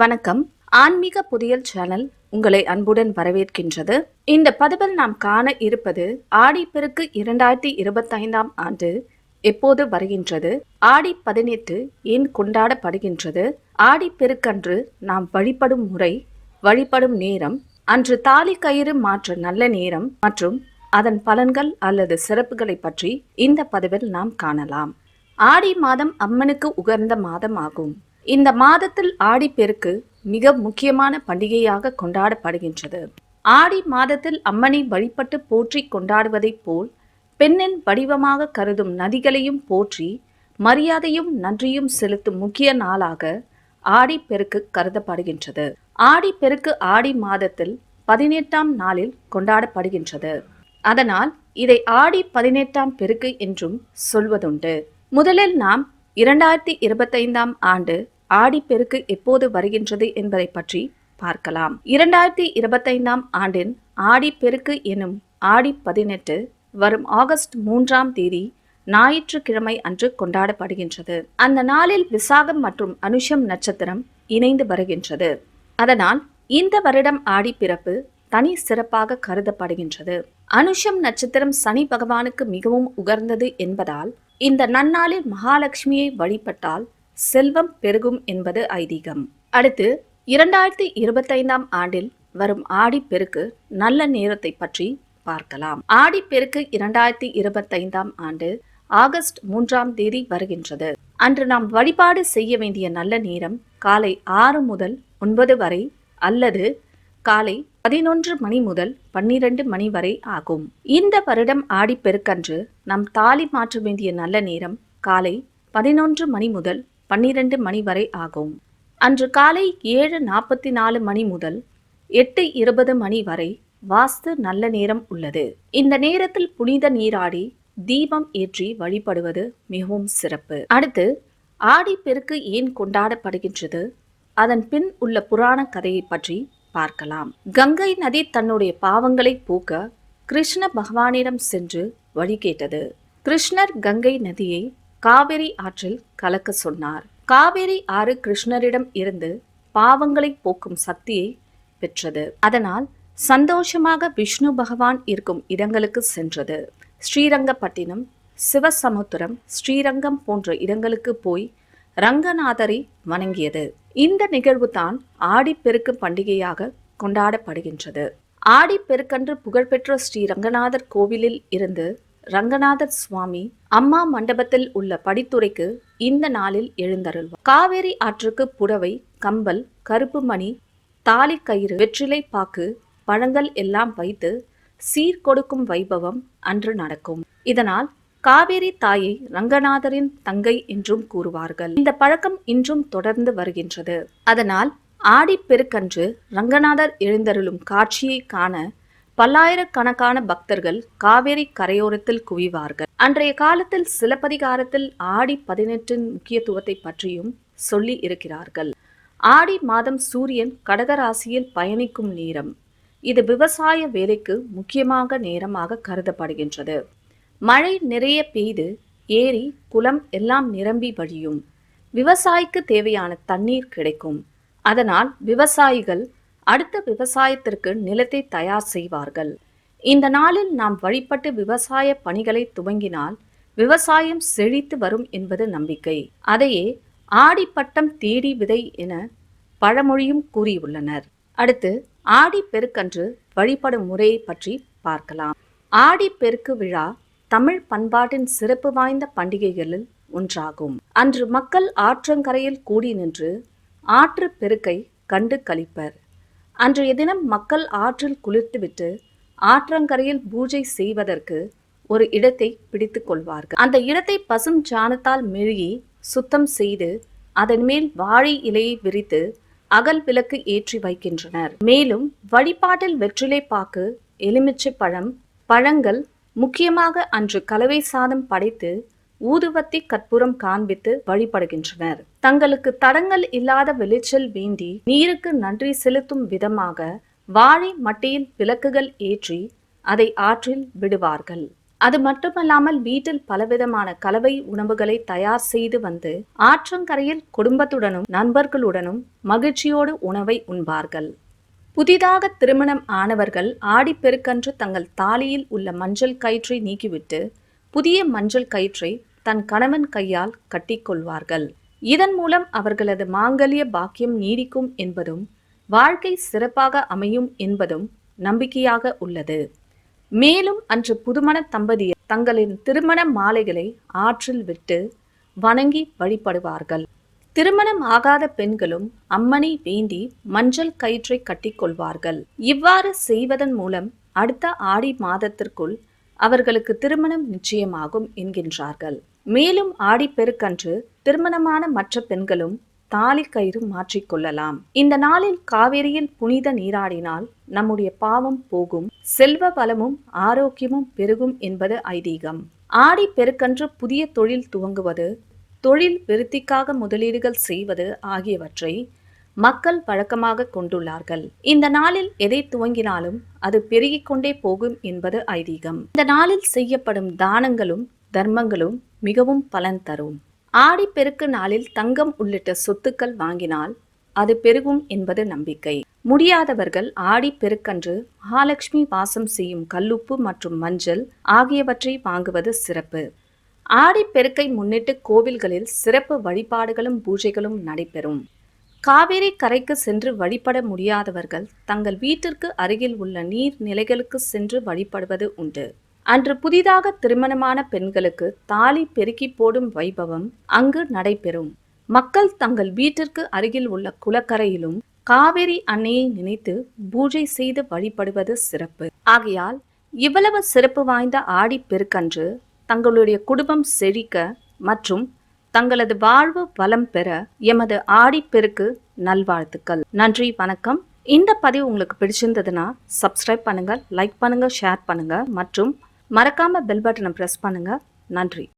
வணக்கம். ஆன்மீக புதியல் சேனல் உங்களை அன்புடன் வரவேற்கின்றது. இந்த பதிவில் நாம் காண இருப்பது ஆடிப்பெருக்கு இரண்டாயிரத்தி இருபத்தைந்தாம் ஆண்டு எப்போது வருகின்றது? ஆடி பதினெட்டு ஏன் கொண்டாடப்படுகின்றது? ஆடிப்பெருக்கன்று நாம் வழிபடும் முறை வழிபடும் நேரம் அன்று தாலி கயிறு மாற்ற நல்ல நேரம் மற்றும் அதன் பலன்கள் அல்லது சிறப்புகளை பற்றி இந்த பதிவில் நாம் காணலாம். ஆடி மாதம் அம்மனுக்கு உகந்த மாதம் ஆகும். இந்த மாதத்தில் ஆடிப்பெருக்கு மிக முக்கியமான பண்டிகையாக கொண்டாடப்படுகின்றது. ஆடி மாதத்தில் அம்மனை வழிபட்டு போற்றி கொண்டாடுவதைப் போல் பெண்ணின் வடிவமாக கருதும் நதிகளையும் போற்றி மரியாதையும் நன்றியும் செலுத்தும் முக்கிய நாளாக ஆடிப்பெருக்கு கருதப்படுகின்றது. ஆடிப்பெருக்கு ஆடி மாதத்தில் பதினெட்டாம் நாளில் கொண்டாடப்படுகின்றது. அதனால் இதை ஆடி பதினெட்டாம் பெருக்கு என்றும் சொல்வதுண்டு. முதலில் நாம் இரண்டாயிரத்தி இருபத்தைந்தாம் ஆண்டு ஆடிப்பெருக்கு எப்போது வருகின்றது என்பதை பற்றி பார்க்கலாம். இரண்டாயிரத்தி இருபத்தைந்தாம் ஆண்டின் ஆடிப்பெருக்கு எனும் ஆடி பதினெட்டு வரும் ஆகஸ்ட் மூன்றாம் தேதி ஞாயிற்றுக்கிழமை அன்று கொண்டாடப்படுகின்றது. அந்த நாளில் விசாகம் மற்றும் அனுஷம் நட்சத்திரம் இணைந்து வருகின்றது. அதனால் இந்த வருடம் ஆடிப்பிறப்பு தனி சிறப்பாக கருதப்படுகின்றது. அனுஷம் நட்சத்திரம் சனி பகவானுக்கு மிகவும் உகர்ந்தது என்பதால் இந்த நன்னாளில் மகாலட்சுமியை வழிபட்டால் செல்வம் பெருகும் என்பது ஐதீகம். அடுத்து இரண்டாயிரத்தி இருபத்தைந்தாம் ஆண்டில் வரும் ஆடிப்பெருக்கு நல்ல நேரத்தை பற்றி பார்க்கலாம். ஆடிப்பெருக்கு இரண்டாயிரத்தி இருபத்தைந்தாம் ஆண்டு ஆகஸ்ட் மூன்றாம் தேதி வருகின்றது. அன்று நாம் வழிபாடு செய்ய வேண்டிய நல்ல நேரம் காலை ஆறு முதல் ஒன்பது வரை அல்லது காலை பதினொன்று மணி முதல் பன்னிரண்டு மணி வரை ஆகும். இந்த வருடம் ஆடிப்பெருக்கன்று நம் தாலி மாற்ற வேண்டிய நல்ல நேரம் காலை பதினொன்று மணி முதல் பன்னிரண்டு மணி வரை ஆகும். அன்று காலை ஏழு நாற்பத்தி நாலு மணி முதல் எட்டு இருபது மணி வரை வாஸ்து நல்ல நேரம் உள்ளது. இந்த நேரத்தில் புனித நீராடி தீபம் ஏற்றி வழிபடுவது மிகவும் சிறப்பு. அடுத்து ஆடிப்பெருக்கு ஏன் கொண்டாடப்படுகின்றது? அதன் பின் உள்ள புராண கதையை பற்றி பார்க்கலாம். கங்கை நதி தன்னுடைய பாவங்களை போக்க கிருஷ்ண பகவானிடம் சென்று வழி கேட்டது. கிருஷ்ணர் கங்கை நதியை காவிரி ஆற்றில் கலக்க சொன்னார். காவிரி ஆறு கிருஷ்ணரிடம் இருந்து பாவங்களை போக்கும் சக்தியை பெற்றது. அதனால் சந்தோஷமாக விஷ்ணு பகவான் இருக்கும் இடங்களுக்கு சென்றது. ஸ்ரீரங்கப்பட்டினம் சிவசமுத்திரம் ஸ்ரீரங்கம் போன்ற இடங்களுக்கு போய் ரங்கநாதரை வணங்கியது. இந்த நிகழ்வு தான் ஆடிப்பெருக்கு பண்டிகையாக கொண்டாடப்படுகின்றது. ஆடிப்பெருக்கன்று புகழ்பெற்ற ஸ்ரீ ரங்கநாதர் கோவிலில் இருந்து ரங்கநாதர் சுவாமி அம்மா மண்டபத்தில் உள்ள படித்துறைக்கு இந்த நாளில் எழுந்தருள்வார். காவேரி ஆற்றுக்கு புடவை கம்பல் கருப்பு மணி தாலி கயிறு வெற்றிலை பாக்கு பழங்கள் எல்லாம் வைத்து சீர்கொடுக்கும் வைபவம் அன்று நடக்கும். இதனால் காவேரி தாயை ரங்கநாதரின் தங்கை என்றும் கூறுவார்கள். இந்த பழக்கம் இன்றும் தொடர்ந்து வருகின்றது. அதனால் ஆடிப்பெருக்கன்று ரங்கநாதர் எழுந்தருளும் காட்சியை காண பல்லாயிரக்கணக்கான பக்தர்கள் காவேரி கரையோரத்தில் குவிவார்கள். அன்றைய காலத்தில் சிலப்பதிகாரத்தில் ஆடி பதினெட்டின் முக்கியத்துவத்தை பற்றியும் சொல்லி இருக்கிறார்கள். ஆடி மாதம் சூரியன் கடகராசியில் பயணிக்கும் நேரம். இது விவசாய வேலைக்கு முக்கியமாக நேரமாக கருதப்படுகின்றது. மழை நிறைய பெய்து ஏரி குளம் எல்லாம் நிரம்பி வழியும். விவசாயிக்கு தேவையான தண்ணீர் கிடைக்கும். அதனால் விவசாயிகள் அடுத்த விவசாயத்திற்கு நிலத்தை தயார் செய்வார்கள். இந்த நாளில் நாம் வழிபட்டு விவசாய பணிகளை துவங்கினால் விவசாயம் செழித்து வரும் என்பது நம்பிக்கை. அதையே ஆடிப்பட்டம் தேடி விதை என பழமொழியும் கூறியுள்ளனர். அடுத்து ஆடி பெருக்கன்று வழிபடும் முறையை பற்றி பார்க்கலாம். ஆடி பெருக்கு விழா தமிழ் பண்பாட்டின் சிறப்பு வாய்ந்த பண்டிகைகளில் ஒன்றாகும். அன்று மக்கள் ஆற்றங்கரையில் கூடி நின்று ஆற்று பெருக்கை கண்டு கழிப்பர் அன்றைய தினம் மக்கள் ஆற்றில் குளிர்த்துவிட்டு ஆற்றங்கரையில் பூஜை செய்வதற்கு ஒரு இடத்தை பிடித்து கொள்வார்கள். அந்த இடத்தை பசும் சாணத்தால் மெழுகி சுத்தம் செய்து அதன் மேல் வாழை இலையை விரித்து அகல் விளக்கு ஏற்றி வைக்கின்றனர். மேலும் வழிபாட்டில் வெற்றிலை பாக்கு எலுமிச்சை பழம் பழங்கள் முக்கியமாக அன்று கலவை சாதம் படைத்து ஊதுவத்தி கற்பூரம் காண்பித்து வழிபடுகின்றனர். தங்களுக்கு தடங்கள் இல்லாத விளைச்சல் வேண்டி நீருக்கு நன்றி செலுத்தும் விதமாக வாழை மட்டையில் விளக்குகள் ஏற்றி அதை ஆற்றில் விடுவார்கள். அது மட்டுமல்லாமல் வீட்டில் பலவிதமான கலவை உணவுகளை தயார் செய்து வந்து ஆற்றங்கரையில் குடும்பத்துடனும் நண்பர்களுடனும் மகிழ்ச்சியோடு உணவை உண்பார்கள். புதிதாக திருமணம் ஆனவர்கள் ஆடிப்பெருக்கன்று தங்கள் தாலியில் உள்ள மஞ்சள் கயிற்றை நீக்கிவிட்டு புதிய மஞ்சள் கயிற்றை தன் கணவன் கையால் கட்டிக்கொள்வார்கள் இதன் மூலம் அவர்களது மாங்கல்ய பாக்கியம் நீடிக்கும் என்பதும் வாழ்க்கை சிறப்பாக அமையும் என்பதும் நம்பிக்கையாக உள்ளது. மேலும் அன்று புதுமண தம்பதியர் தங்களின் திருமண மாலைகளை ஆற்றில் விட்டு வணங்கி வழிபடுவார்கள். திருமணம் ஆகாத பெண்களும் அம்மனை வேண்டி மஞ்சள் கயிற்றை கட்டிக்கொள்வார்கள். இவ்வாறு செய்வதன் மூலம் அடுத்த ஆடி மாதத்திற்குள் அவர்களுக்கு திருமணம் நிச்சயமாகும் என்கின்றார்கள். மேலும் ஆடிப்பெருக்கன்று திருமணமான மற்ற பெண்களும் தாலி கயிறு மாற்றிக்கொள்ளலாம் இந்த நாளில் காவேரியில் புனித நீராடினால் நம்முடைய பாவம் போகும் செல்வ வளமும் ஆரோக்கியமும் பெருகும் என்பது ஐதீகம். ஆடி பெருக்கன்று புதிய தொழில் துவங்குவது தொழில் விருத்திக்காக முதலீடுகள் செய்வது ஆகியவற்றை மக்கள் வழக்கமாக கொண்டுள்ளார்கள். இந்த நாளில் எதை துவங்கினாலும் அது பெருகிக் கொண்டே போகும் என்பது ஐதீகம். இந்த நாளில் செய்யப்படும் தானங்களும் தர்மங்களும் மிகவும் பலன் தரும். ஆடிப்பெருக்கு நாளில் தங்கம் உள்ளிட்ட சொத்துக்கள் வாங்கினால் அது பெருகும் என்பது நம்பிக்கை. முடியாதவர்கள் ஆடி பெருக்கன்று மகாலட்சுமி வாசம் செய்யும் கல்லுப்பு மற்றும் மஞ்சள் ஆகியவற்றை வாங்குவது சிறப்பு. ஆடிப்பெருக்கை முன்னிட்டு கோவில்களில் சிறப்பு வழிபாடுகளும் பூஜைகளும் நடைபெறும். காவேரி கரைக்கு சென்று வழிபட முடியாதவர்கள் தங்கள் வீட்டிற்கு அருகில் உள்ள நீர் நிலைகளுக்கு சென்று வழிபடுவது உண்டு. அன்று புதிதாக திருமணமான பெண்களுக்கு தாலி பெருக்கி போடும் வைபவம் அங்கு நடைபெறும். மக்கள் தங்கள் வீட்டிற்கு அருகில் உள்ள குளக்கரையிலும் காவேரி அன்னையை நினைத்து பூஜை செய்து வழிபடுவது சிறப்பு. ஆகையால் இவ்வளவு சிறப்பு வாய்ந்த ஆடி பெருக்கன்று தங்களுடைய குடும்பம் செழிக்க மற்றும் தங்களது வாழ்வு வளம் பெற எமது ஆடிப்பெருக்கு நல்வாழ்த்துக்கள். நன்றி வணக்கம். இந்த பதிவு உங்களுக்கு பிடிச்சிருந்ததுன்னா சப்ஸ்கிரைப் பண்ணுங்க லைக் பண்ணுங்க ஷேர் பண்ணுங்க மற்றும் மறக்காம பெல் பட்டனை ப்ரெஸ் பண்ணுங்க. நன்றி.